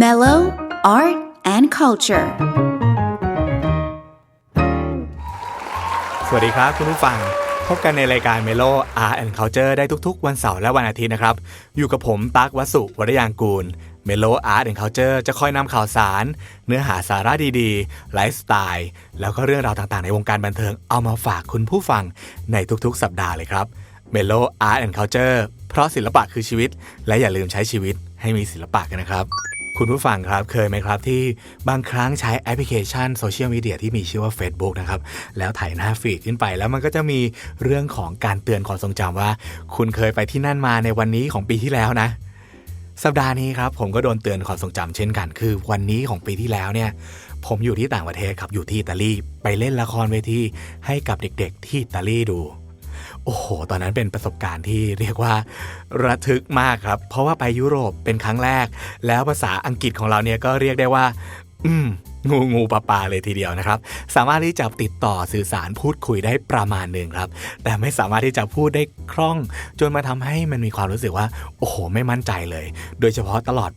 Mellow Art and Culture สวัสดีครับคุณผู้ฟัง พบกันในรายการ Melo Art and Culture ได้ทุกๆ วันเสาร์และวันอาทิตย์นะครับ อยู่กับผมตั๊กวัสุวรยางกูล Melo Art and Culture จะคอยนำข่าวสาร เนื้อหาสาระดีๆ ไลฟ์สไตล์ แล้วก็เรื่องราวต่างๆ ในวงการบันเทิงเอามาฝากคุณผู้ฟังในทุกๆ สัปดาห์เลยครับ Melo Art and Culture เพราะศิลปะคือชีวิต และอย่าลืมใช้ชีวิตให้มีศิลปะกันนะครับ คุณผู้ฟังครับเคยไหมครับที่บางครั้งใช้แอปพลิเคชันโซเชียลมีเดียที่มีชื่อว่า Facebook นะครับ แล้วถ่ายหน้าฟีดขึ้นไป แล้วมันก็จะมีเรื่องของการเตือนความทรงจำว่า คุณเคยไปที่นั่นมาในวันนี้ของปีที่แล้วนะสัปดาห์นี้ครับผมก็โดนเตือนความทรงจำเช่นกัน คือวันนี้ของปีที่แล้วเนี่ย ผมอยู่ที่ต่างประเทศครับอยู่ที่อิตาลีไปเล่นละครเวทีให้กับเด็ก ๆ ที่อิตาลีดู โอ้โห ตอนนั้นเป็นประสบการณ์ที่เรียกว่าระทึกมากครับ เพราะว่าไปยุโรปเป็นครั้งแรก แล้วภาษาอังกฤษของเราเนี่ยก็เรียกได้ว่า อืมงูงูปลาปลาเลยทีเดียวนะครับ สามารถที่จะติดต่อสื่อสารพูดคุยได้ประมาณหนึ่งครับ แต่ไม่สามารถที่จะพูดได้คล่อง จนมาทำให้มันมีความรู้สึกว่า โอ้โห ไม่มั่นใจเลย โดยเฉพาะตลอด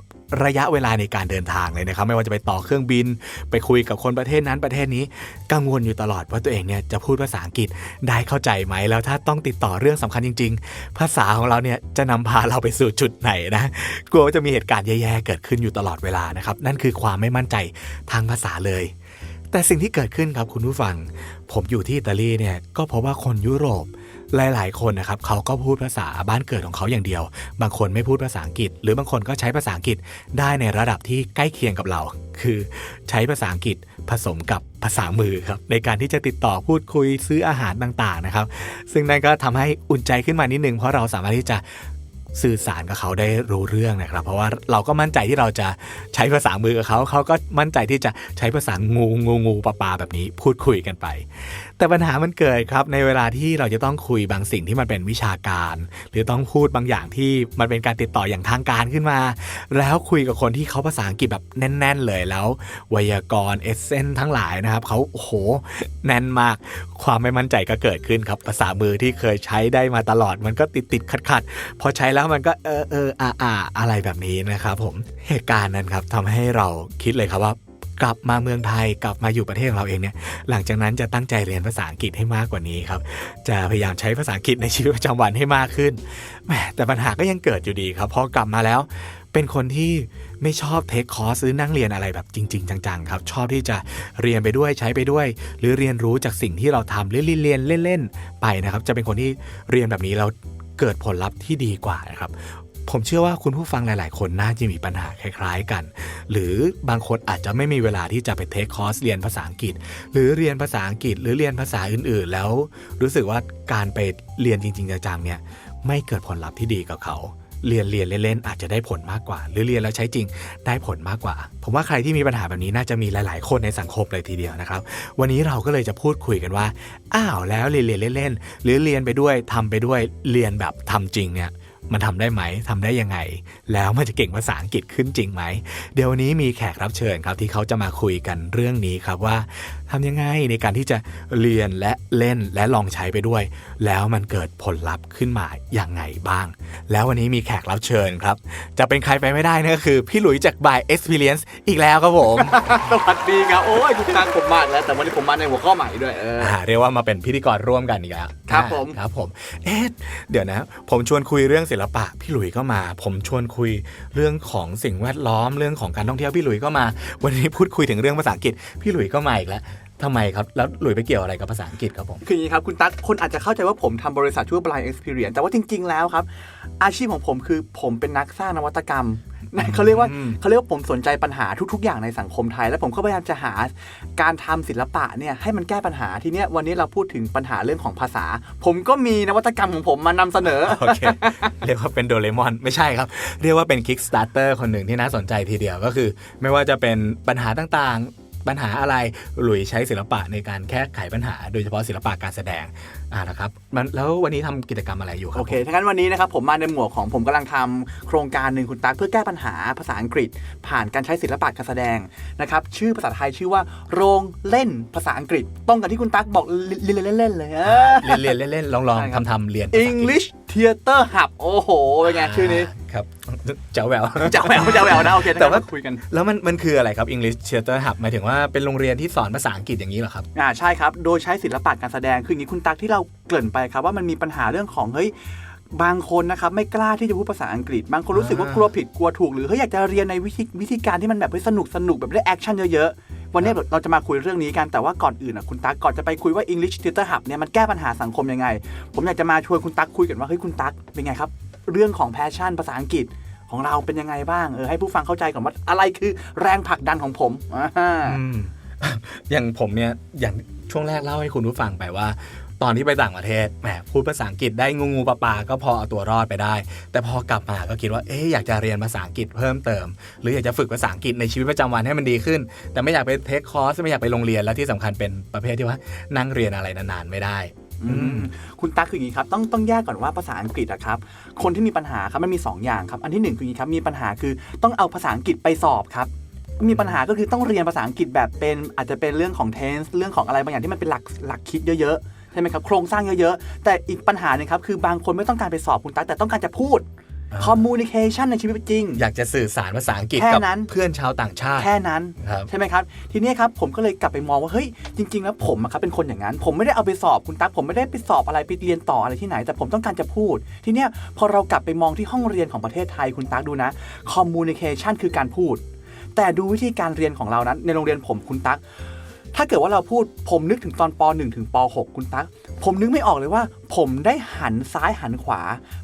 ระยะเวลาในการเดินทางเลยนะครับ ไม่ว่าจะไปต่อเครื่องบิน ไปคุยกับคนประเทศนั้นประเทศนี้ กังวลอยู่ตลอดว่าตัวเองเนี่ยจะพูดภาษาอังกฤษได้เข้าใจไหม แล้วถ้าต้องติดต่อเรื่องสำคัญจริง ๆ ภาษาของเราเนี่ยจะนำพาเราไปสู่จุดไหนนะกลัวว่าจะมีเหตุการณ์แย่ๆเกิดขึ้นอยู่ตลอดเวลานะครับนั่นคือความไม่มั่นใจทางภาษาเลย แต่สิ่งที่เกิดขึ้นครับคุณผู้ฟัง ผมอยู่ที่อิตาลีเนี่ยก็เพราะว่าคนยุโรป หลาย ๆ คนนะครับเขาก็พูดภาษาบ้านเกิดของเขาอย่างเดียว บางคนไม่พูดภาษาอังกฤษ หรือบางคนก็ใช้ภาษาอังกฤษได้ในระดับที่ใกล้เคียงกับเรา คือใช้ภาษาอังกฤษผสมกับภาษามือครับในการที่จะติดต่อพูดคุยซื้ออาหารต่างๆนะครับ ซึ่งนั่นก็ทำให้อุ่นใจขึ้นมานิดนึงเพราะเราสามารถที่จะสื่อสารกับเขาได้รู้เรื่องนะครับ เพราะว่าเราก็มั่นใจที่เราจะใช้ภาษามือกับเขา เขาก็มั่นใจที่จะใช้ภาษางูงูงูปลาปลาแบบนี้พูดคุยกันไป แต่ปัญหามันเกิดครับในเวลาที่เราจะต้องคุยบางสิ่งที่มันเป็นวิชาการ หรือต้องพูดบางอย่างที่มันเป็นการติดต่ออย่างทางการขึ้นมา แล้วคุยกับคนที่เขาภาษาอังกฤษแบบแน่น ๆ เลยแล้ว ไวยากรณ์เอเซนทั้งหลายนะครับเขาโอ้โห แน่นมากความไม่มั่นใจก็เกิดขึ้นครับภาษามือที่เคยใช้ได้มาตลอดมันก็ติดติดขัดขัดๆพอใช้แล้วมันก็เออเอออาอาอะไรแบบนี้นะครับผมเหตุการณ์นั้นครับทำให้เราคิดเลยครับว่า กลับมาเมืองไทยกลับมาอยู่ประเทศของเราเองเนี่ยหลังจากนั้นจะตั้งใจเรียนภาษาอังกฤษให้มากกว่านี้ครับ จะพยายามใช้ภาษาอังกฤษในชีวิตประจำวันให้มากขึ้นแหมแต่ปัญหาก็ยังเกิดอยู่ดีครับพอกลับมาแล้วเป็นคนที่ไม่ชอบเทคคอร์สหรือนั่งเรียนอะไรแบบจริง ๆ จังๆครับ ชอบที่จะเรียนไปด้วยใช้ไปด้วย หรือเรียนรู้จากสิ่งที่เราทำหรือเรียนเล่นๆไปนะครับ จะเป็นคนที่เรียนแบบนี้แล้วเกิดผลลัพธ์ที่ดีกว่านะครับ ผมเชื่อว่าคุณผู้ฟังหลาย ๆ คนน่าจะมีปัญหาคล้าย ๆ กัน หรือบางคนอาจจะไม่มีเวลาที่จะไปเทคคอร์สเรียนภาษาอังกฤษ หรือเรียนภาษาอังกฤษ หรือเรียนภาษาอื่น ๆ แล้ว รู้สึกว่าการไปเรียนจริง ๆ จัง ๆ เนี่ยไม่เกิดผลลัพธ์ที่ดีกับเขาเรียนเรียนเล่นๆอาจจะได้ผลมากกว่า หรือเรียนแล้วใช้จริงได้ผลมากกว่า ผมว่าใครที่มีปัญหาแบบนี้น่าจะมีหลาย ๆ คนในสังคมเลยทีเดียวนะครับ วันนี้เราก็เลยจะพูดคุยกันว่า อ้าวแล้วเรียนเรียนเล่นๆหรือเรียนไปด้วยทำไปด้วยเรียนแบบทำจริงเนี่ย มันทำได้ไหมทำได้ยังไง แล้วมันจะเก่งภาษาอังกฤษขึ้นจริงไหม เดี๋ยววันนี้มีแขกรับเชิญครับที่เขาจะมาคุยกันเรื่องนี้ครับว่าทำยังไงในการที่จะเรียนและเล่นและลองใช้ไปด้วย แล้วมันเกิดผลลัพธ์ขึ้นมาอย่างไงบ้าง แล้ววันนี้มีแขกรับเชิญครับ จะเป็นใครไปไม่ได้นั่นก็คือ พี่หลุยจาก by experience อีกแล้วครับผม สวัสดีครับ โอ้ยคุณตังผมมาอีกแล้ว แต่วันนี้ผมมาในหัวข้อใหม่ด้วยเอออ่าเรียกว่ามาเป็นพิธีกรร่วมกันอีกแล้วครับอ่าผมครับผม เอ๊ะเดี๋ยวนะ ผมชวนคุยเรื่องศิลปะ พี่หลุยก็มา ผมชวนคุยเรื่องของสิ่งแวดล้อมเรื่องของการท่องเที่ยวพี่หลุยก็มา วันนี้พูดคุยถึงเรื่องภาษาอังกฤษพี่หลุยก็มาอีกแล้ว ทำไมครับ แล้วหลุยไปเกี่ยวอะไรกับภาษาอังกฤษครับผม คืออย่างนี้ครับ คุณตั๊กคนอาจจะเข้าใจว่าผมทำบริษัทชื่อว่า Blind Experience แต่ว่าจริง ๆ แล้วครับ อาชีพของผมคือผมเป็นนักสร้างนวัตกรรมนะเขาเรียกว่าอืมเขาเรียกว่าผมสนใจปัญหาทุก ๆ อย่างในสังคมไทย แล้วผมก็พยายามจะหาการทำศิลปะเนี่ยให้มันแก้ปัญหาทีเนี้ยวันนี้เราพูดถึงปัญหาเรื่องของภาษา ผมก็มีนวัตกรรมของผมมานำเสนอโอเคเรียกว่าเป็นโดเรมอนไม่ใช่ครับ เรียกว่าเป็น Kickstarter คนหนึ่งที่น่าสนใจทีเดียวก็คือ ไม่ว่าจะเป็นปัญหาต่างๆ ปัญหาอะไรหลุยใช้ศิลปะในการแก้ไขปัญหา โดยเฉพาะศิลปะการแสดงอ่านะครับมันแล้ววันนี้ทำกิจกรรมอะไรอยู่ครัโอบเคถ้างั้นวันนี้นะครับผมมาในหมวกของผมกำลังทำโครงการหนึ่งคุณตั๊กเพื่อแก้ปัญหาภาษาอังกฤษ ผ่านการใช้ศิลปะการแสดงนะครับชื่อภาษาไทยชื่อว่า โรงเล่นภาษาอังกฤษตรงกับที่คุณตั๊กบอกเรียนเล่นๆเลยเออเรียนเรียนเล่นๆลองลองใช่ครับทำทำเรียน ภาษาอังกฤษ English Theater Hub โอ้โหเป็นไงชื่อนี้ครับเจ้าแหววจะแหววจะแหววนะโอเคแต่ว่าคุยกัน แล้วมันมันคืออะไรครับ English Theater Hub หมายถึงว่าเป็นโรงเรียนที่สอนภาษาอังกฤษอย่างนี้เหรอครับอ่าใช่ครับ โดยใช้ศิลปะการแสดงคืออย่างนี้คุณตักที่เราเกริ่นไปครับว่ามันมีปัญหาเรื่องของเฮ้ยบางคนนะครับไม่กล้าที่จะพูดภาษาอังกฤษ บางคนรู้สึกว่าอ่ากลัวผิดกลัวถูกหรือเฮ้ยอยากจะเรียนในวิธีวิธีการที่มันแบบเฮ้ยสนุกสนุกแบบได้แอคชั่นเยอะๆ วันนี้เราจะมาคุยเรื่องนี้กันแต่ว่าก่อนอื่นอะคุณตักก่อนจะไปคุยว่า English Theater Hub เนี่ยมันแก้ปัญหาสังคมยังไง ผมอยากจะมาชวนคุณตักคุยกันว่าเฮ้ยคุณตักเป็นไงครับ เรื่องของแพชชั่นภาษาอังกฤษของเราเป็นยังไงบ้างเออให้ผู้ฟังเข้าใจก่อนว่าอะไรคือแรงผลักดันของผมอ่าอืมอย่างผมเนี่ยอย่างช่วงแรกเล่าให้คุณผู้ฟังไปว่า ตอนที่ไปต่างประเทศแหมพูดภาษาอังกฤษได้งูงูปลาปลาก็พอเอาตัวรอดไปได้ แต่พอกลับมาก็คิดว่าเอ๊ะอยากจะเรียนภาษาอังกฤษเพิ่มเติม หรืออยากจะฝึกภาษาอังกฤษในชีวิตประจำวันให้มันดีขึ้น แต่ไม่อยากไปเทคคอร์สไม่อยากไปโรงเรียนแล้วที่สำคัญเป็นประเภทที่ว่านั่งเรียนอะไรนานๆไม่ได้คุณตั๊กคืออย่างนี้ครับต้องต้องแยกก่อนว่าภาษาอังกฤษอะครับคนที่มีปัญหาครับมันมี 2 อย่างครับ อันที่หนึ่งคืออย่างนี้ครับมีปัญหาคือต้องเอาภาษาอังกฤษไปสอบครับมีปัญหาก็คือต้องเรียนภาษาอังกฤษแบบเป็นอาจจะเป็นเรื่องของ tense เรื่องของอะไรบางอย่างที่มันเป็นหลักหลักคิดเยอะๆ ใช่ไหมครับโครงสร้างเยอะๆ แต่อีกปัญหาหนึงครับ คือบางคนไม่ต้องการไปสอบคุณตั๊กแต่ต้องการจะพูดอ่า communication ในชีวิตจริง อยากจะสื่อสารภาษาอังกฤษแค่กับนั้นเพื่อนชาวต่างชาติ แค่นั้นครับใช่ไหมครับ ทีนี้ครับผมก็เลยกลับไปมองว่า เฮ้ย จริง ๆ แล้วผมอะครับเป็นคนอย่างนั้น ผมไม่ได้เอาไปสอบคุณตั๊กผมไม่ได้ไปสอบอะไรไปเรียนต่ออะไรที่ไหน แต่ผมต้องการจะพูด ทีเนี้ยพอเรากลับไปมองที่ห้องเรียนของประเทศไทยคุณตั๊กดูนะ communication คือการพูด แต่ดูวิธีการเรียนของเรานั้นในโรงเรียนผมคุณตั๊ก ถ้าเกิดว่าเราพูดผมนึกถึงตอนป .1 ถึงป .6 คุณตั๊กผมนึกไม่ออกเลยว่า ผมได้หันซ้ายหันขวา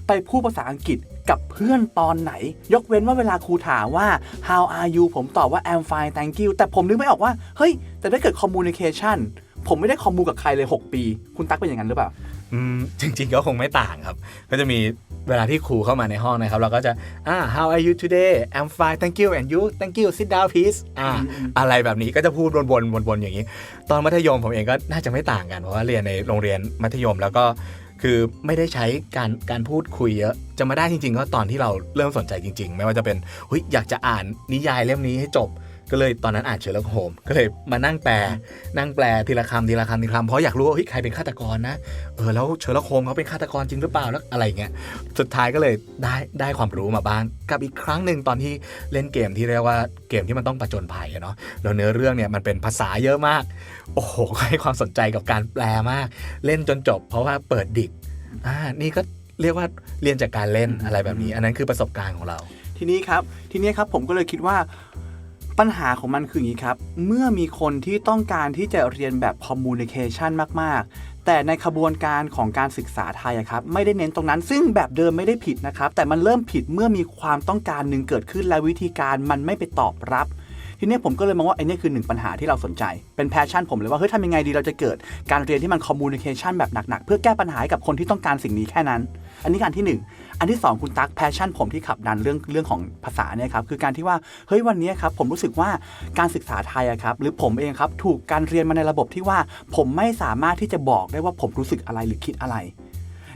ไปพูดภาษาอังกฤษกับเพื่อนตอนไหน ยกเว้นว่าเวลาครูถามว่า how are you ผมตอบว่า I'm fine thank you แต่ผมนึกไม่ออกว่า เฮ้ย แต่ถ้าเกิด communication ผมไม่ได้คอมมูกับใครเลย 6 ปี คุณตั๊กเป็นอย่างนั้นหรือเปล่า อืม จริง ๆ ก็คงไม่ต่างครับ ก็จะมี เวลาที่ครูเข้ามาในห้องนะครับ เราก็จะอ่า how are you today I'm fine thank you and you thank you sit down please อ่าอืมอะไรแบบนี้ก็จะพูดวนๆวนๆอย่างนี้ ตอนมัธยมผมเองก็น่าจะไม่ต่างกัน เพราะว่าเรียนในโรงเรียนมัธยมแล้วก็คือไม่ได้ใช้การการพูดคุยเยอะจะมาได้จริง ๆ ก็ตอนที่เราเริ่มสนใจจริง ๆ ไม่ว่าจะเป็นเฮ้ยอยากจะอ่านนิยายเล่มนี้ให้จบ ก็เลยตอนนั้นอ่านเชอร์ล็อกโฮมก็เลยมานั่งแปลนั่งแปลทีละคำทีละคำทีละคำเพราะอยากรู้ว่าเฮ้ยใครเป็นฆาตกรนะเออแล้วเชอร์ล็อกโฮมเขาเป็นฆาตกรจริงหรือเปล่าแล้วอะไรเงี้ยสุดท้ายก็เลยได้ได้ความรู้มาบ้างกับอีกครั้งหนึ่งตอนที่เล่นเกมที่เรียกว่าเกมที่มันต้องประจนภัยเนาะแล้วเนื้อเรื่องเนี่ยมันเป็นภาษาเยอะมาก โอ้โหให้ความสนใจกับการแปลมาก เล่นจนจบ เพราะว่าเปิดดิกอ่านี่ก็เรียกว่าเรียนจากการเล่นอะไรแบบนี้ อันนั้นคือประสบการณ์ของเรา ทีนี้ครับ ทีนี้ครับผมก็เลยคิดว่า ปัญหาของมันคืออย่างนี้ครับ เมื่อมีคนที่ต้องการที่จะเรียนแบบคอมมูนิเคชันมาก ๆ แต่ในขบวนการของการศึกษาไทยครับไม่ได้เน้นตรงนั้น ซึ่งแบบเดิมไม่ได้ผิดนะครับ แต่มันเริ่มผิดเมื่อมีความต้องการหนึ่งเกิดขึ้นและวิธีการมันไม่ไปตอบรับ ทีนี้ผมก็เลยมองว่าไอ้นี่คือหนึ่งปัญหาที่เราสนใจ เป็นแพชชั่นผมเลยว่าเฮ้ยทำยังไงดีเราจะเกิดการเรียนที่มันคอมมูนิเคชันแบบหนักๆ เพื่อแก้ปัญหาให้กับคนที่ต้องการสิ่งนี้แค่นั้น อันนี้การที่หนึ่งอันที่สองคุณตั๊กแพชชั่นผมที่ขับดันเรื่องเรื่องของภาษาเนี่ยครับคือการที่ว่าเฮ้ยวันนี้ครับผมรู้สึกว่าการศึกษาไทยอะครับหรือผมเองครับถูกการเรียนมาในระบบที่ว่า ผมไม่สามารถที่จะบอกได้ว่าผมรู้สึกอะไรหรือคิดอะไร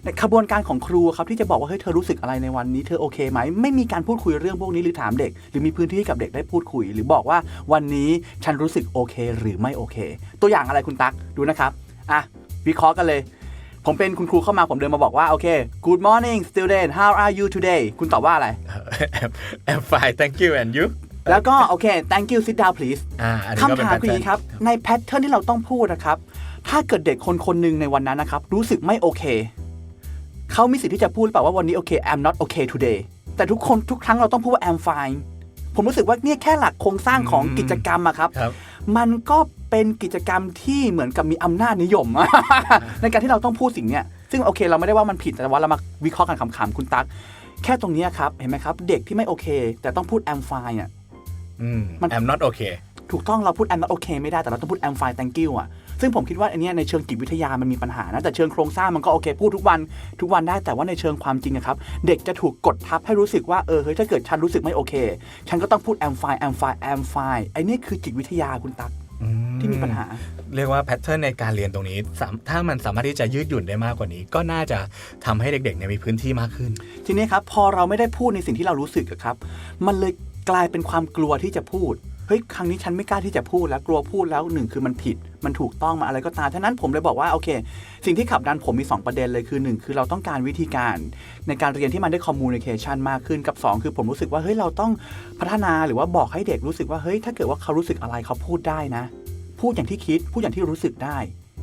ในขบวนการของครูครับที่จะบอกว่าเฮ้ยเธอรู้สึกอะไรในวันนี้เธอโอเคไหมไม่มีการพูดคุยเรื่องพวกนี้หรือถามเด็ก หรือมีพื้นที่ให้กับเด็กได้พูดคุย หรือบอกว่าวันนี้ฉันรู้สึกโอเค หรือไม่โอเค ตัวอย่างอะไรคุณตั๊กดูนะครับอะวิเคราะห์กันเลยผมเป็นคุณครูเข้ามาผมเดินมาบอกว่า โอเค Good morning student how are you today คุณตอบว่าอะไร I'm fine thank you and you แล้วก็โอเค thank you sit down please อ่าอันนี้ก็คำเป็นถามคืออย่างนี้ครับ ในแพทเทิร์นที่เราต้องพูดนะครับ ถ้าเกิดเด็กคนคนหนึ่งในวันนั้นนะครับ รู้สึกไม่โอเค เขามีสิทธิ์ที่จะพูดหรือเปล่าว่าวันนี้โอเค I'm not okay today แต่ทุกคนทุกครั้งเราต้องพูดว่า I'm fine ผมรู้สึกว่าเนี่ยแค่หลักโครงสร้างของอืมกิจกรรมอะครับ ครับ มันก็เป็นกิจกรรมที่เหมือนกับมีอำนาจนิยม ในการที่เราต้องพูดสิ่งเนี้ยซึ่งโอเค เราไม่ได้ว่ามันผิดแต่ว่าเรามาวิเคราะห์กันขำๆคุณตั๊กแค่ตรงเนี้ยครับเห็นไหมครับเด็กที่ไม่โอเค แต่ต้องพูด I'm fine อะ อืม มัน I'm not okay ถูกต้องเราพูด I'm not okay ไม่ได้แต่เราต้องพูด I'm fine thank you อะ ซึ่งผมคิดว่าอันเนี้ยในเชิงจิตวิทยามันมีปัญหานะแต่เชิงโครงสร้างมันก็โอเคพูดทุกวัน ทุกวันได้แต่ว่าในเชิงความจริงอะครับเด็กจะถูกกดทับให้รู้สึกว่าเออเฮ้ยถ้าเกิดฉันรู้สึกไม่โอเค ฉันก็ต้องพูด I'm fine I'm fine I'm fine ไอ้นี่คือจิตวิทยาคุณตั๊กอืที่มีปัญหา เรียกว่าแพทเทิร์นในการเรียนตรงนี้สามถ้ามันสามารถที่จะยืดหยุ่นได้มากกว่านี้ ก็น่าจะทำให้เด็กๆเนี่ยมีพื้นที่มากขึ้น ทีนี้ครับ พอเราไม่ได้พูดในสิ่งที่เรารู้สึกอะครับ มันเลยกลายเป็นความกลัวที่จะพูด เฮ้ยครั้งนี้ฉันไม่กล้าที่จะพูดแล้วกลัวพูดแล้วหนึ่งคือมันผิด มันถูกต้องมาอะไรก็ตามฉะนั้นผมเลยบอกว่าโอเค สิ่งที่ขับดันผมมี 2 ประเด็นเลยคือ 1 คือเราต้องการวิธีการในการเรียนที่มันได้คอมมูนิเคชันมากขึ้นกับ 2 คือผมรู้สึกว่าเฮ้ยเราต้องพัฒนาหรือว่าบอกให้เด็กรู้สึกว่าเฮ้ยถ้าเกิดว่าเขารู้สึกอะไรเขาพูดได้นะ พูดอย่างที่คิดพูดอย่างที่รู้สึกได้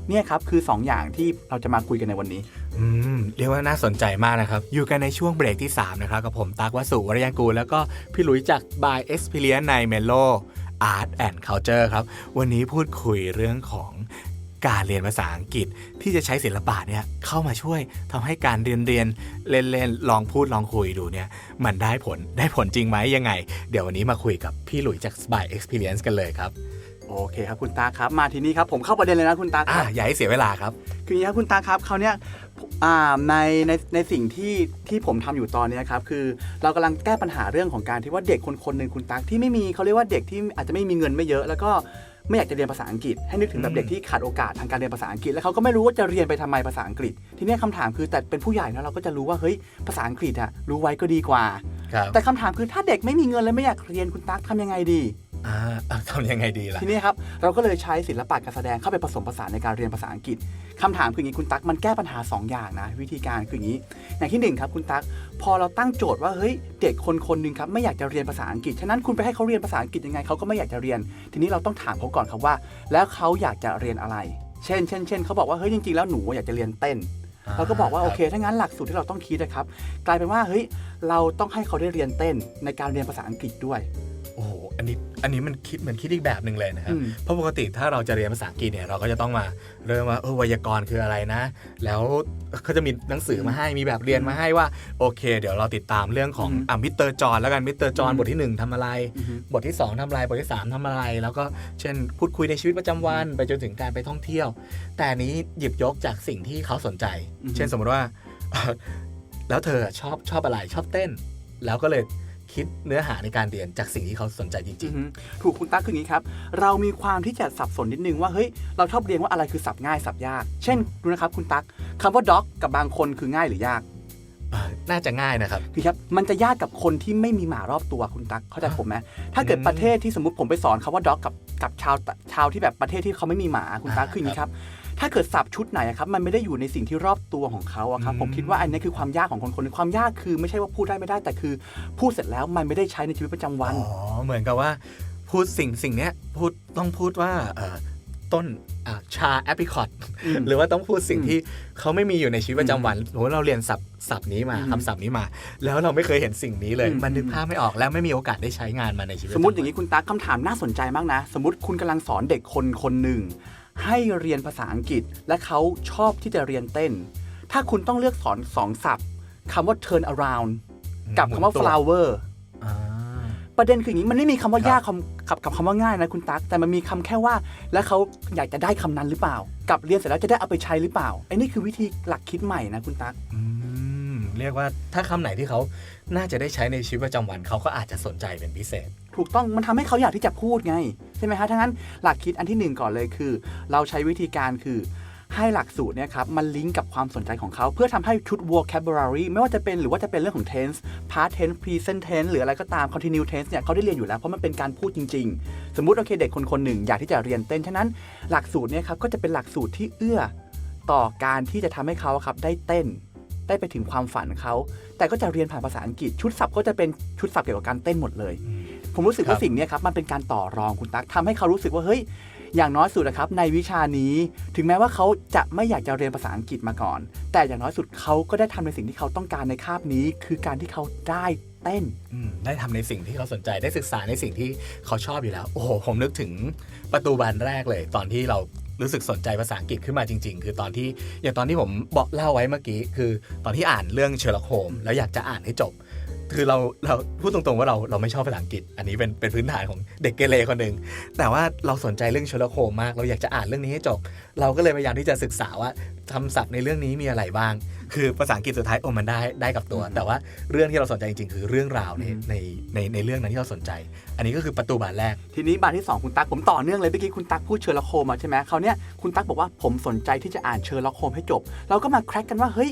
เนี่ยครับ คือ 2 อย่างที่เราจะมาคุยกันในวันนี้ อืม เรียกว่าน่าสนใจมากนะครับ อยู่กันในช่วงเบรกที่ 3 นะครับ กับผมตักวสุวรยังกู แล้วก็พี่หลุยจาก By Experience ใน Melo Art and Culture ครับ วันนี้พูดคุยเรื่องของการเรียนภาษาอังกฤษที่จะใช้ศิลปะเนี่ยเข้ามาช่วยทำให้การเรียนเรียนเล่นเล่นลองพูดลองคุยดูเนี่ยมันได้ผลได้ผลจริงไหมยังไง เดี๋ยววันนี้มาคุยกับพี่หลุยจาก By Experience กันเลยครับ โอเคครับคุณตาครับมาทีนี้ครับผมเข้าประเด็นเลยนะคุณตาคอะรับอย่าให้เสียเวลาครับ คืออย่างนี้ครับคุณตาครับเขาวเนี่ยอ่าในในในสิ่งที่ที่ผมทำอยู่ตอนเนี้ยครับคือเรากำลังแก้ปัญหาเรื่องของการที่ว่าเด็กคนคนหนึ่งคุณตักที่ไม่มีเขาเรียกว่าเด็กที่อาจจะไม่มีเงินไม่เยอะ แล้วก็ไม่อยากจะเรียนภาษาอังกฤษ ให้นึกถึงแบอืบม เด็กที่ขาดโอกาสทางการเรียนภาษาอังกฤษแล้วเขาก็ไม่รู้ว่าจะเรียนไปทำไมภาษาอังกฤษ ทีเนี้ยคำถามคือแต่เป็นผู้ใหญ่นะเราก็จะรู้ว่าเฮ้ยภาษาอังกฤษอะรู้ไว้ก็ดีกว่า ครับ แต่คำถามคือถ้าเด็กไม่มีเงินและไม่อยากเรียนคุณตักทำยังไงดี อ่าอะทำยังไงดีล่ะ ทีนี้ครับ เราก็เลยใช้ศิลปะการแสดงเข้าไปผสมผสานในการเรียนภาษาอังกฤษคำถามคืออย่างนี้คุณตั๊กมันแก้ปัญหา 2 อย่างนะ วิธีการคืออย่างนี้ อย่างที่หนึ่งครับคุณตั๊กพอเราตั้งโจทย์ว่าเฮ้ยเด็กคนคนหนึ่งครับไม่อยากจะเรียนภาษาอังกฤษฉะนั้นคุณไปให้เขาเรียนภาษาอังกฤษยังไงเขาก็ไม่อยากจะเรียน ทีนี้เราต้องถามเขาก่อนครับว่า แล้วเขาอยากจะเรียนอะไร เช่นเช่นเช่นเขาบอกว่าเฮ้ยจริงๆแล้วหนูอยากจะเรียนเต้น เราก็บอกว่าโอเค ถ้างั้นหลักสูตรที่เราต้องคิดนะครับ กลายเป็นว่าเฮ้ยเราต้องให้เขาได้เรียนเต้นในการเรียนภาษาอังกฤษด้วย โอ้โหอันนี้อันนี้มันคิดเหมือนคิดอีกแบบหนึ่งเลยนะครับอืมเพราะปกติถ้าเราจะเรียนภาษาอังกฤษเนี่ยเราก็จะต้องมาเริ่มว่าเออไวยากรณ์คืออะไรนะ แล้วเขาจะมีหนังสือมาให้มีแบบเรียนมาให้ว่า โอเค เดี๋ยวเราติดตามเรื่องของอืมอะมิสเตอร์จอห์นแล้วกันมิสเตอร์จอห์นอืมบทที่หนึ่งทำอะไรอือฮึบทที่ 2ทำอะไรบทที่ 3ทำอะไร แล้วก็เช่นพูดคุยในชีวิตประจำวัน ไปจนถึงการไปท่องเที่ยว แต่อันนี้หยิบยกจากสิ่งที่เขาสนใจอือฮึเช่นสมมติว่า แล้วเธอชอบชอบอะไรชอบเต้น แล้วก็เลย คิดเนื้อหาในการเรียนจากสิ่งที่เขาสนใจจริงอือฮึถูกคุณตั๊กคืออย่างนี้ครับ เรามีความที่จะสับสนนิดนึงว่าเฮ้ยเราชอบเรียนว่าอะไรคือสับง่ายสับยาก เช่นดูนะครับคุณตั๊กคำว่า dog กับบางคนคือง่ายหรือยากๆเอ่อน่าจะง่ายนะครับคือครับ มันจะยากกับคนที่ไม่มีหมารอบตัวคุณตั๊กเข้าใจผมไหมถ้าเกิดอืมประเทศที่สมมติผมไปสอนคำว่า dog กับกับชาวชาวที่แบบประเทศที่เขาไม่มีหมาคุณตั๊กอ่าคืออย่างนี้ครับ ถ้าเกิดสับชุดไหนอะครับมันไม่ได้อยู่ในสิ่งที่รอบตัวของเขาอะครับอืมผมคิดว่าอันนี้คือความยากของคนคนหนึงความยากคือไม่ใช่ว่าพูดได้ไม่ได้แต่คือ พูดเสร็จแล้วมันไม่ได้ใช้ในชีวิตประจำวันอ๋อเหมือนกับว่า พูดสิ่งสิ่งเนี้ยพูดต้องพูดว่าเอ่อต้นอะชาแอปริคอตอืมหรือว่าต้องพูดสิ่งอืมที่เขาไม่มีอยู่ในชีวิตประจำวันสมมติเราเรียนศัพท์ศัพท์นี้มาอืมคำศัพท์นี้มา แล้วเราไม่เคยเห็นสิ่งนี้เลยอืมมันนึกภาพไม่ออกแล้วไม่มีโอกาสได้ใช้งานมาในชีวิตสมมติอย่างนี้นี้คุณตั๊กคำถามน่าสนใจมากนะ สมมติคุณกำลังสอนเด็กคนคนหนึ่ง ให้เรียนภาษาอังกฤษ และเขาชอบที่จะเรียนเต้น ถ้าคุณต้องเลือกสอนสองศัพท์คำว่า turn around กับคำว่า flower ประเด็นคืออย่างนี้มันไม่มีคำว่าครับยากคำกับกับคำว่าง่ายนะคุณตั๊กแต่มันมีคำแค่ว่า แล้วเขาอยากจะได้คำนั้นหรือเปล่า กับเรียนเสร็จแล้วจะได้เอาไปใช้หรือเปล่าไอ้นี่คือวิธีหลักคิดใหม่นะคุณตั๊กอืมเรียกว่าถ้าคำไหนที่เขาน่าจะได้ใช้ในชีวิตประจำวันเขาก็อาจจะสนใจเป็นพิเศษ ถูกต้องมันทำให้เขาอยากที่จะพูดไง ใช่ไหมฮะทั้งนั้นหลักคิดอันที่หนึ่งก่อนเลยคือ เราใช้วิธีการคือให้หลักสูตรเนี่ยครับมันลิงก์กับความสนใจของเขาเพื่อทำให้ชุด vocabulary ไม่ว่าจะเป็นหรือว่าจะเป็นเรื่องของ tense past tense present tense หรืออะไรก็ตาม continue tense เนี่ยเขาได้เรียนอยู่แล้วเพราะมันเป็นการพูดจริง ๆ สมมุติโอเคเด็กคนคนหนึ่งอยากที่จะเรียนเต้นฉะนั้นหลักสูตรเนี่ยครับก็จะเป็นหลักสูตรที่เอื้อต่อการที่จะทำให้เขาครับได้เต้น ได้ไปถึงความฝันเขาแต่ก็จะเรียนผ่านภาษาอังกฤษชุดศัพท์ก็จะเป็นชุดศัพท์เกี่ยวกับการเต้นหมดเลย ผมรู้สึกครัว่าบสิ่งเนี้ยครับมันเป็นการต่อรองคุณตั๊กทำให้เขารู้สึกว่าเฮ้ยอย่างน้อยสุดนะครับในวิชานี้ถึงแม้ว่าเขาจะไม่อยากจะเรียนภาษาอังกฤษมาก่อน แต่อย่างน้อยสุดเขาก็ได้ทำในสิ่งที่เขาต้องการในคาบนี้ คือการที่เขาได้เต้นอืมได้ทำในสิ่งที่เขาสนใจได้ศึกษาในสิ่งที่เขาชอบอยู่แล้ว โอ้โห ผมนึกถึงประตูบานแรกเลย ตอนที่เรารู้สึกสนใจภาษาอังกฤษขึ้นมาจริง ๆ คือตอนที่อย่างตอนที่ผมบอกเล่าไว้เมื่อกี้ คือตอนที่อ่านเรื่องเชอร์ล็อกโฮมแล้วอยากจะอ่านให้จบ คือเราเราพูดตรงๆว่าเราเราไม่ชอบภาษาอังกฤษ อันนี้เป็นเป็นพื้นฐานของเด็กเกเรคนหนึ่งแต่ว่าเราสนใจเรื่องเชอร์ล็อกโฮมมาก เราอยากจะอ่านเรื่องนี้ให้จบ เราก็เลยพยายามที่จะศึกษาว่าคำศัพท์ในเรื่องนี้มีอะไรบ้าง คือภาษาอังกฤษสุดท้ายโอ้มันได้ได้กับตัว แต่ว่าเรื่องที่เราสนใจจริงๆ คือเรื่องราวในอืมในในในเรื่องนั้นที่เราสนใจ อันนี้ก็คือประตูบานแรก ทีนี้บานที่ 2 คุณตั๊กผมต่อเนื่องเลยเมื่อกี้คุณตั๊กพูดเชอร์ล็อกโฮมมาใช่ไหมเขาวเนี่ยคุณตั๊กบอกว่าผมสนใจที่จะอ่านเชอร์ล็อกโฮมให้จบ เราก็มาแคร็กกันว่าเฮ้ย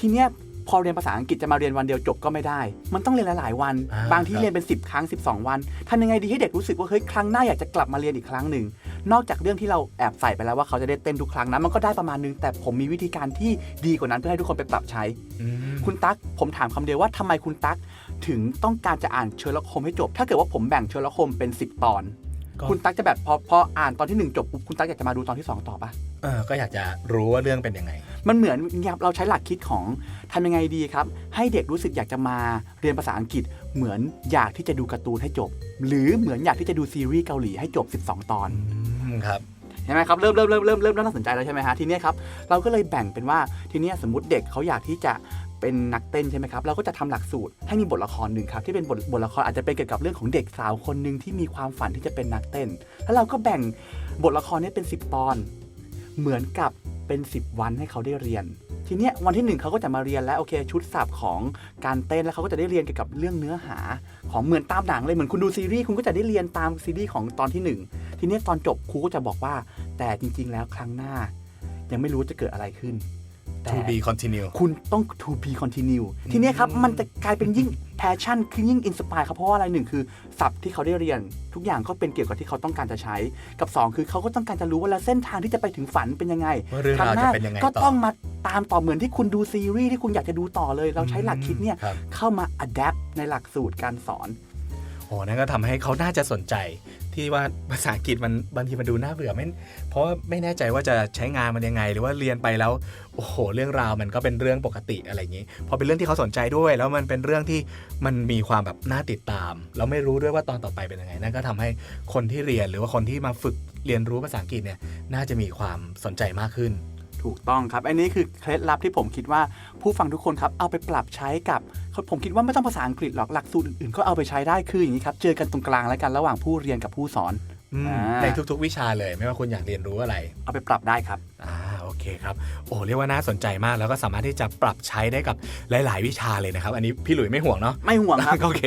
ทีเนี้ย พอเรียนภาษาอังกฤษจะมาเรียนวันเดียวจบก็ไม่ได้ มันต้องเรียนหลาย ๆ วัน อ่าบางที่ครับ เรียนเป็น 10 ครั้ง 12 วันทำยังไงดีให้เด็กรู้สึกว่าเฮ้ยครั้งหน้าอยากจะกลับมาเรียนอีกครั้งหนึ่ง นอกจากเรื่องที่เราแอบใส่ไปแล้วว่าเขาจะได้เต้นทุกครั้งนะมันก็ได้ประมาณนึงแต่ผมมีวิธีการที่ดีกว่านั้นเพื่อให้ทุกคนไปปรับใช้ อืม คุณตั๊กผมถามคำเดียวว่าทำไมคุณตั๊กถึงต้องการจะอ่านเชอร์ล็อกโฮมให้จบ ถ้าเกิดว่าผมแบ่งเชอร์ล็อกโฮมเป็น 10 ตอนก็ คุณตั๊กจะแบบพอพออ่านตอนที่หนึ่งจบปุ๊บคุณตั๊กอยากจะมาดูตอนที่สองต่อปะเออก็อยากจะรู้ว่าเรื่องเป็นยังไง มันเหมือนเราใช้หลักคิดของทำยังไงดีครับ ให้เด็กรู้สึกอยากจะมาเรียนภาษาอังกฤษ เหมือนอยากที่จะดูการ์ตูนให้จบ หรือเหมือนอยากที่จะดูซีรีส์เกาหลีให้จบ 12 ตอนอืมครับใช่ไหมครับเริ่มเริ่มเริ่มเริ่มเริ่มน่าสนใจแล้วใช่ไหมฮะทีเนี้ยครับเราก็เลยแบ่งเป็นว่าทีเนี้ยสมมติเด็กเขาอยากที่จะ เป็นนักเต้นใช่ไหมครับเราก็จะทำหลักสูตรให้มีบทละครหนึ่งครับที่เป็นบทบทละครอาจจะเป็นเกี่ยวกับเรื่องของเด็กสาวคนหนึ่งที่มีความฝันที่จะเป็นนักเต้น แล้วเราก็แบ่งบทละครนี้เป็น 10 ตอน เหมือนกับเป็น 10 วันให้เขาได้เรียนทีเนี้ยวันที่หนึ่งเขาก็จะมาเรียนแล้วโอเคชุดสับของการเต้นแล้วเขาก็จะได้เรียนเกี่ยวกับเรื่องเนื้อหา ของเหมือนตามหนังเลยเหมือนคุณดูซีรีส์คุณก็จะได้เรียนตามซีรีส์ของตอนที่หนึ่งทีเนี้ยตอนจบครูก็จะบอกว่า แต่จริง ๆ แล้วครั้งหน้า ยังไม่รู้จะเกิดอะไรขึ้น แต่ to be continue คุณต้อง to be continue ทีเนี้ยครับ มันจะกลายเป็นยิ่ง passion คือยิ่ง inspire ครับ เพราะว่าอะไรหนึ่งคือศัพท์ที่เขาได้เรียน ทุกอย่างก็เป็นเกี่ยวกับที่เขาต้องการจะใช้ กับ 2 คือเขาก็ต้องการจะรู้ว่าแล้วเส้นทางที่จะไปถึงฝันเป็นยังไงว่าเรื่องราวคหจะเป็นยังไงก็ต่อต้องมาตามต่อเหมือนที่คุณดูซีรีส์ที่คุณอยากจะดูต่อเลย เราใช้หลักคิดเนี่ยครับ เข้ามา adapt ในหลักสูตรการสอน โอ้นั่นก็ทำให้เขาน่าจะสนใจ ที่ว่าภาษาอังกฤษมันบางทีมันดูน่าเบื่อไม่เพราะว่าไม่แน่ใจว่าจะใช้งานมันยังไง หรือว่าเรียนไปแล้วโอ้โห เรื่องราวมันก็เป็นเรื่องปกติอะไรอย่างนี้ พอเป็นเรื่องที่เขาสนใจด้วย แล้วมันเป็นเรื่องที่มันมีความแบบน่าติดตาม เราไม่รู้ด้วยว่าตอนต่อไปเป็นยังไงนั่นก็ทำให้คนที่เรียนหรือว่าคนที่มาฝึกเรียนรู้ภาษาอังกฤษเนี่ยน่าจะมีความสนใจมากขึ้น ถูกต้องครับ อันนี้คือเคล็ดลับที่ผมคิดว่าผู้ฟังทุกคนครับเอาไปปรับใช้กับผมคิดว่าไม่ต้องภาษาอังกฤษหรอกหลักสูตรอื่นๆก็เอาไปใช้ได้คืออย่างนี้ครับ เจอกันตรงกลางแล้วกันระหว่างผู้เรียนกับผู้สอนอืมอ่าในทุกๆวิชาเลย ไม่ว่าคุณอยากเรียนรู้อะไร เอาไปปรับได้ครับอ่าโอเคครับ โอ้เรียกว่าน่าสนใจมากแล้วก็สามารถที่จะปรับใช้ได้กับหลาย ๆ วิชาเลยนะครับ อันนี้พี่หลุยไม่ห่วงเนาะไม่ห่วงครับ โอเค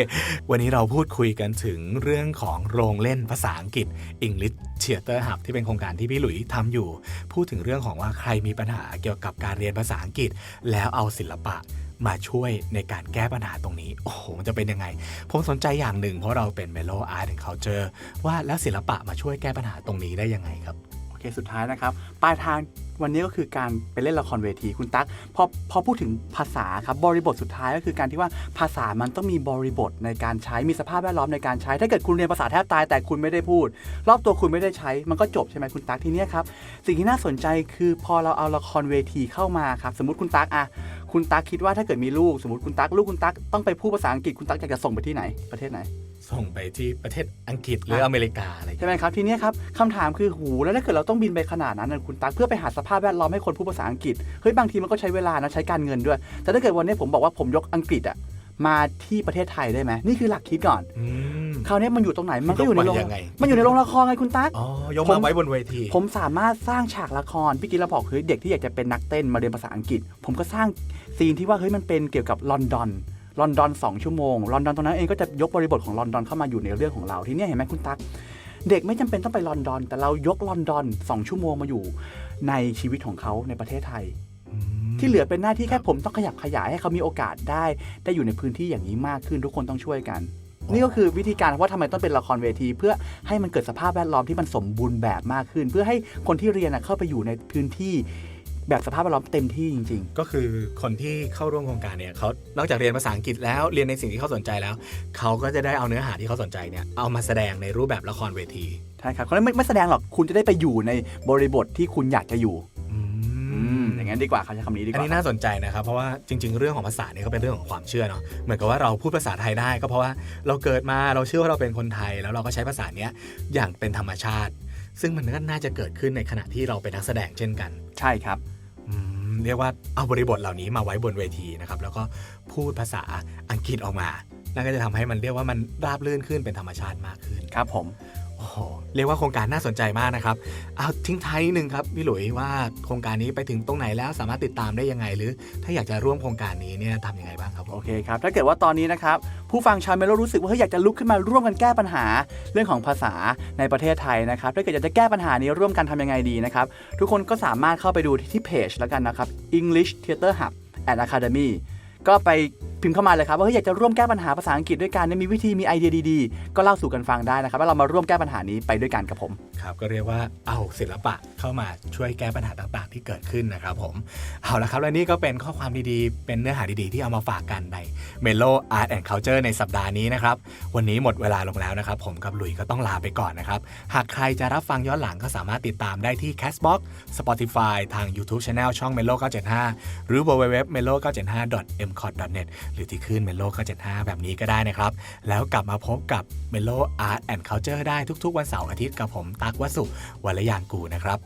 วันนี้เราพูดคุยกันถึงเรื่องของโรงเล่นภาษาอังกฤษ English Theater Hub ที่เป็นโครงการที่พี่หลุยทำอยู่ พูดถึงเรื่องของว่าใครมีปัญหาเกี่ยวกับการเรียนภาษาอังกฤษ แล้วเอาศิลปะมาช่วยในการแก้ปัญหาตรงนี้ โอ้โห มันจะเป็นยังไง ผมสนใจอย่างหนึ่งเพราะเราเป็น Melo Art and Culture ว่าแล้วศิลปะมาช่วยแก้ปัญหาตรงนี้ได้ยังไงครับโอ เคสุดท้ายนะครับปลายทางวันนี้ก็คือการไปเล่นละครเวทีคุณตั๊กพอพอพูดถึงภาษาครับบริบทสุดท้ายก็คือการที่ว่าภาษามันต้องมีบริบทในการใช้มีสภาพแวดล้อมในการใช้ ถ้าเกิดคุณเรียนภาษาแทบตายแต่คุณไม่ได้พูด รอบตัวคุณไม่ได้ใช้มันก็จบใช่ไหมคุณตั๊กทีนี้ครับสิ่งที่น่าสนใจคือพอเราเอาละครเวทีเข้ามาครับสมมติคุณตั๊กอะคุณตั๊กคิดว่าถ้าเกิดมีลูกสมมติคุณตั๊กลูกคุณตั๊กต้องไปพูดภาษาอังกฤษคุณตั๊กอยากจะส่งไปที่ไหนประเทศไหน ส่งไปที่ประเทศอังกฤษหรืออเมริกาอะไรอย่างเงี้ยใช่ไหมครับทีเนี้ยครับคำถามคือหูแล้วถ้าเกิดเราต้องบินไปขนาดนั้นนะคุณตั๊กเพื่อไปหาสภาพแวดล้อมให้คนพูดภาษาอังกฤษเฮ้ยบางทีมันก็ใช้เวลานะใช้การเงินด้วย แต่ถ้าเกิดวันนี้ผมบอกว่าผมยกอังกฤษอะมาที่ประเทศไทยได้ไหมนี่คือหลักคิดก่อนอืมคราวนี้มันอยู่ตรงไหนมันก็อยู่ในโรงยกมายังไงมันอยู่ในโรงละครไงคุณตั๊กอ๋อยกผมมาไว้บนเวที ผมสามารถสร้างฉากละครพี่กิ๊เราบอกเฮ้ยเด็กที่อยากจะเป็นนักเต้นมาเรียนภาษาอังกฤษ ผมก็สร้างซีนที่ว่าเฮ้ยมันเป็นเกี่ยวกับลอนดอน ลอนดอนสองชั่วโมง ลอนดอนตรงนั้นเองก็จะยกบริบทของลอนดอนเข้ามาอยู่ในเรื่องของเรา ทีนี้เห็นไหมคุณตั๊กเด็กไม่จำเป็นต้องไปลอนดอน แต่เรายกลอนดอนสองชั่วโมงมาอยู่ในชีวิตของเขาในประเทศไทย ที่เหลือเป็นหน้าที่แค่ผมต้องขยับขยายให้เขามีโอกาสได้ ได้อยู่ในพื้นที่อย่างนี้มากขึ้นทุกคนต้องช่วยกัน นี่ก็คือวิธีการว่าทำไมต้องเป็นละครเวที เพื่อให้มันเกิดสภาพแวดล้อมที่มันสมบูรณ์แบบมากขึ้น เพื่อให้คนที่เรียนเข้าไปอยู่ในพื้นที่ แบบสภาพแวดล้อมเต็มที่จริงก็คือคนที่เข้าร่วมโครงการเนี่ยเขานอกจากเรียนภาษาอังกฤษแล้วเรียนในสิ่งที่เขาสนใจแล้วเขาก็จะได้เอาเนื้อหาที่เขาสนใจเนี่ยเอามาแสดงในรูปแบบละครเวทีๆใช่ครับเขาไม่ไม่แสดงหรอกคุณจะได้ไปอยู่ในบริบทที่คุณอยากจะอยู่อือืมอย่างนั้นดีกว่าเขาใช้คำนี้ดีกอันว่านี้น่าสนใจนะครับ เพราะว่าจริง ๆ เรื่องของภาษาเนี่ยก็เป็นเรื่องของความเชื่อเนาะเหมือนกับว่าเราพูดภาษาไทยได้ ก็เพราะว่าเราเกิดมาเราเชื่อว่าเราเป็นคนไทย แล้วเราก็ใช้ภาษาเนี้ยอย่างเป็นธรรมชาติ ซึ่งมันก็น่าจะเกิดขึ้นในขณะที่เราเป็นนักแสดงเช่นกัน ใช่ครับอืม เรียกว่าเอาบริบทเหล่านี้มาไว้บนเวทีนะครับ แล้วก็พูดภาษาอังกฤษออกมา นั่นก็จะทำให้มันเรียกว่ามันราบรื่นขึ้นเป็นธรรมชาติมากขึ้น ครับผม เรียกว่าโครงการน่าสนใจมากนะครับเอาทิ้งท้ายนิดนึงครับพี่หลุยว่าโครงการนี้ไปถึงตรงไหนแล้วสามารถติดตามได้ยังไง หรือ ถ้าอยากจะร่วมโครงการนี้เนี่ยทำยังไงบ้างครับโอเคครับ ถ้าเกิดว่าตอนนี้นะครับ ผู้ฟังชาวเมโลรู้สึกว่าเฮ้ยอยากจะลุกขึ้นมาร่วมกันแก้ปัญหาเรื่องของภาษาในประเทศไทยนะครับ ถ้าเกิดอยากจะแก้ปัญหานี้ร่วมกันทำยังไงดีนะครับ ทุกคนก็สามารถเข้าไปดูที่เพจแล้วกันนะครับ English Theater Hub and Academy ก็ไป พิมพ์เข้ามาเลยครับว่าเฮ้ยอยากจะร่วมแก้ปัญหาภาษาอังกฤษด้วยกันเนี่ยมีวิธีมีไอเดียดีๆ ก็เล่าสู่กันฟังได้นะครับแล้วเรามาร่วมแก้ปัญหานี้ไปด้วยกันกับผม ครับก็เรียกว่าเอาศิลปะเข้ามาช่วยแก้ปัญหาต่างๆ ที่เกิดขึ้นนะครับผมเอาละครับและนี่ก็เป็นข้อความดีๆ เป็นเนื้อหาดีๆ ที่เอามาฝากกันใน Melo Art and Culture ในสัปดาห์นี้นะครับวันนี้หมดเวลาลงแล้วนะครับผมกับหลุยส์ก็ต้องลาไปก่อนนะครับหากใครจะรับฟังย้อนหลังก็สามารถติดตามได้ที่ Castbox Spotify ทาง YouTube Channel ช่อง Melo 975 หรือ www.melo975.mcot.net หรือที่ขึ้น Melo 975 แบบนี้ก็ได้นะครับ แล้วกลับมาพบกับ Melo Art and Culture ได้ทุกๆ วันเสาร์อาทิตย์กับผมตักวสุวรยางกูนะครับ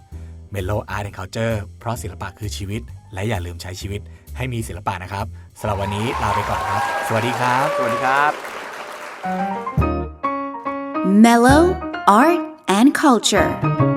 Melo Art and Culture เพราะศิลปะคือชีวิต และอย่าลืมใช้ชีวิตให้มีศิลปะนะครับสำหรับวันนี้ลาไปก่อนครับ สวัสดีครับ สวัสดีครับ Mellow Art and Culture.